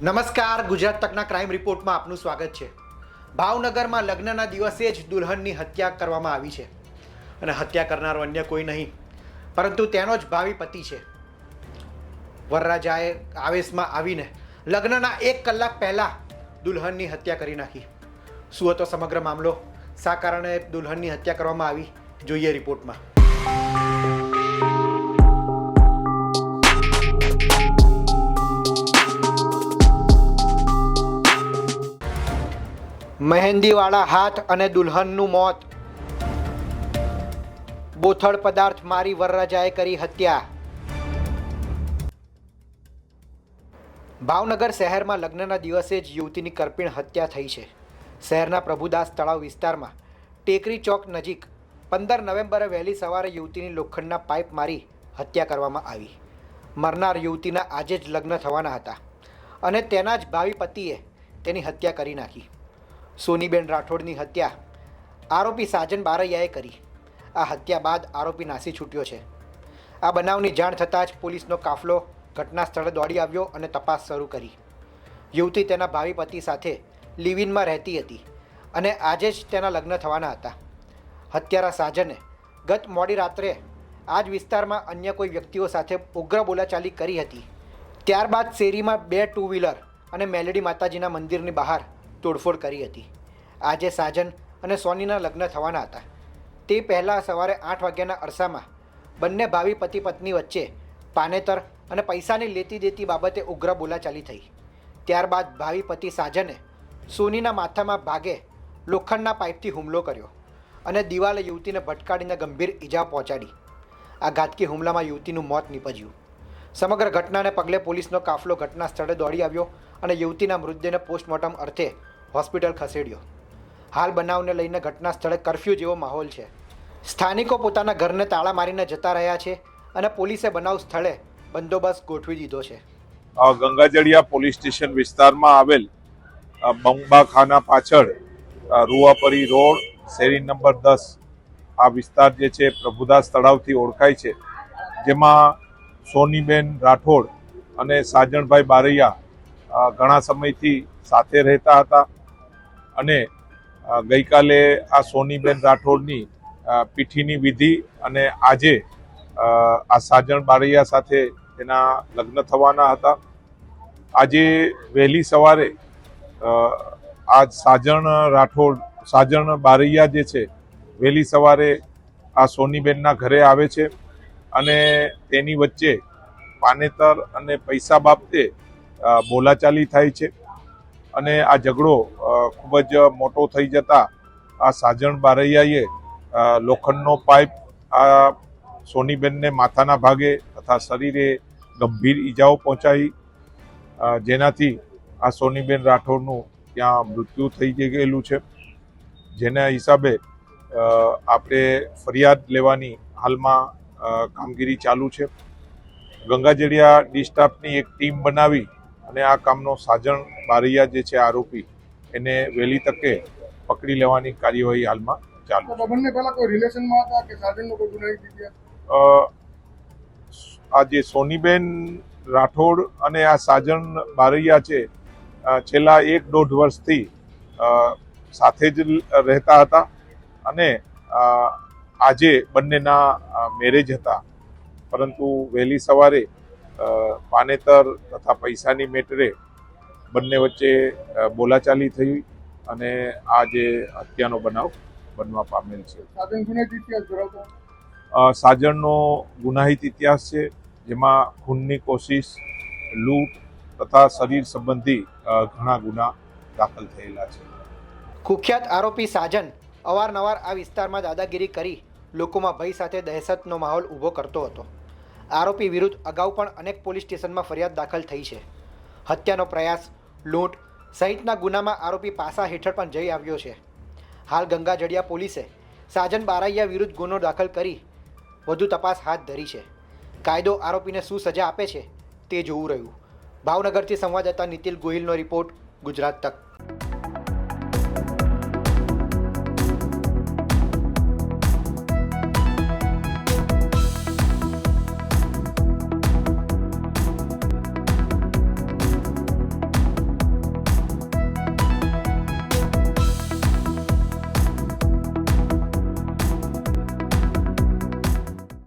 નમસ્કાર, ગુજરાત તકના ક્રાઇમ રિપોર્ટમાં આપનું સ્વાગત છે. ભાવનગરમાં લગ્નના દિવસે જ દુલ્હનની હત્યા કરવામાં આવી છે. અને હત્યા કરનારો અન્ય કોઈ નહીં, પરંતુ તેનો જ ભાવિ પતિ છે. વરરાજાએ આવેશમાં આવીને લગ્નના એક કલાક પહેલાં દુલ્હનની હત્યા કરી નાખી. શું હતો સમગ્ર મામલો? શા કારણે દુલ્હનની હત્યા કરવામાં આવી? જોઈએ રિપોર્ટમાં મહેંદીવાળા હાથ અને દુલ્હનનું મોત. બોથડ પદાર્થ મારી વરરાજાએ કરી હત્યા. ભાવનગર શહેરમાં લગ્નના દિવસે જ યુવતીની કરપીણ હત્યા થઈ છે. શહેરના પ્રભુદાસ તળાવ વિસ્તારમાં ટેકરી ચોક નજીક પંદર નવેમ્બરે વહેલી સવારે યુવતીની લોખંડના પાઇપ મારી હત્યા કરવામાં આવી. મરનાર યુવતીના આજે જ લગ્ન થવાના હતા અને તેના જ ભાવિ પતિએ તેની હત્યા કરી નાખી. સોનીબેન રાઠોડની હત્યા. આરોપી સાજન બારૈયાએ કરી. આ હત્યા બાદ આરોપી નાસી છૂટ્યો છે. આ બનાવની જાણ થતાં જ પોલીસનો કાફલો ઘટના સ્થળે દોડી આવ્યો અને તપાસ શરૂ કરી. યુવતી તેના ભાવિ પતિ સાથે લિવિનમાં રહેતી હતી અને આજે જ તેના લગ્ન થવાના હતા. હત્યારા સાજને ગત મોડી રાત્રે આ જ વિસ્તારમાં અન્ય કોઈ વ્યક્તિઓ સાથે ઉગ્ર બોલાચાલી કરી હતી. ત્યારબાદ શેરીમાં બે ટુ વ્હીલર અને મેલેડી માતાજીના મંદિરની બહાર તોડફોડ કરી હતી. આજે સાજન અને સોનીના લગ્ન થવાના હતા. તે પહેલાં સવારે આઠ વાગ્યાના અરસામાં બંને ભાવિ પતિ પત્ની વચ્ચે પાનેતર અને પૈસાની લેતી દેતી બાબતે ઉગ્ર બોલાચાલી થઈ. ત્યારબાદ ભાવિ પતિ સાજને સોનીના માથામાં ભાગે લોખંડના પાઇપથી હુમલો કર્યો અને દિવાલે યુવતીને ભટકાડીને ગંભીર ઈજા પહોંચાડી. આ ઘાતકી હુમલામાં યુવતીનું મોત નીપજ્યું. સમગ્ર ઘટનાને પગલે પોલીસનો કાફલો ઘટના સ્થળે દોડી આવ્યો અને યુવતીના મૃતદેહને પોસ્ટમોર્ટમ અર્થે હોસ્પિટલ ખસેડ્યો. હાલ બનાવને લઈને ઘટના સ્થળે કરફ્યુ જેવો માહોલ છે. સ્થાનિકો પોતાના ઘરને તાળા મારીને જતા રહ્યા છે અને પોલીસે બનાવ સ્થળે બંદોબસ્ત ગોઠવી દીધો છે. ગંગાજળિયા પોલીસ સ્ટેશન વિસ્તારમાં આવેલ બંબાખાના પાછળ રૂવાપરી રોડ શેરી નંબર દસ. આ વિસ્તાર જે છે પ્રભુદાસ તળાવથી ઓળખાય છે, જેમાં સોનીબેન રાઠોડ અને સાજણભાઈ બારૈયા ઘણા સમયથી સાથે રહેતા હતા અને ગઈકાલે આ સોનીબેન રાઠોડની પીઠીની વિધિ અને આજે આ સાજણ બારૈયા સાથે તેના લગ્ન થવાના હતા. આજે વહેલી સવારે આ સાજણ રાઠોડ, સાજણ બારૈયા જે છે, વહેલી સવારે આ સોનીબેનના ઘરે આવે છે અને તેની વચ્ચે પાનેતર અને પૈસા બાબતે બોલાચાલી થાય છે. અને આ ઝઘડો ખૂબ જ મોટો થઈ જતા આ સાજણ બારૈયાએ લોખંડનો પાઇપ આ સોનીબેનને માથાના ભાગે તથા શરીરે ગંભીર ઈજાઓ પહોંચાઈ જેનાથી આ સોનીબેન રાઠોડનું ત્યાં મૃત્યુ થઈ ગયેલું છે. જેના હિસાબે આપણે ફરિયાદ લેવાની હાલમાં કામગીરી ચાલુ છે. ગંગાજળિયા ડી સ્ટાફની એક ટીમ બનાવી અને આ કામનો સાજણ બારૈયા જે છે આરોપી એને વહેલી તકે પકડી લેવાની કાર્યવાહી હાલમાં ચાલુ બંને પહેલા કોઈ રિલેશનમાં હતા કે સાધનનો કોઈ ગુનાહિત આ જે સોનીબેન રાઠોડ અને આ સાજણ બારૈયા છે છેલ્લા એક દોઢ વર્ષથી સાથે જ રહેતા હતા અને આજે બંનેના મેરેજ હતા. પરંતુ વહેલી સવારે પાનેતર તથા પૈસાની મેટરે બંને વચ્ચે બોલાચાલી થઈ અને આ જે હત્યાનો બનાવ બનવા પામેલ છે. સાધન ગુનાહિત ઇતિહાસ સાજણનો ગુનાહિત ઇતિહાસ છે જેમાં ખૂનની કોશિશ લૂંટ તથા શરીર સંબંધી ઘણા ગુના દાખલ થયેલા છે. કુખ્યાત આરોપી સાજન અવારનવાર આ વિસ્તારમાં દાદાગીરી કરી લોકોમાં ભય સાથે દહેશતનો માહોલ ઊભો કરતો હતો. આરોપી વિરુદ્ધ અગાઉ પણ અનેક પોલીસ સ્ટેશનમાં ફરિયાદ દાખલ થઈ છે. હત્યાનો પ્રયાસ, લૂંટ સહિતના ગુનામાં આરોપી પાસા હેઠળ પણ જઈ આવ્યો છે. હાલ ગંગાજડિયા પોલીસે સાજન બારાઈયા વિરુદ્ધ ગુનો દાખલ કરી વધુ તપાસ હાથ ધરી છે. કાયદો આરોપીને શું સજા આપે છે તે જોવું રહ્યું. ભાવનગરથી સંવાદદાતા નીતિલ ગોહિલનો રિપોર્ટ ગુજરાત તક.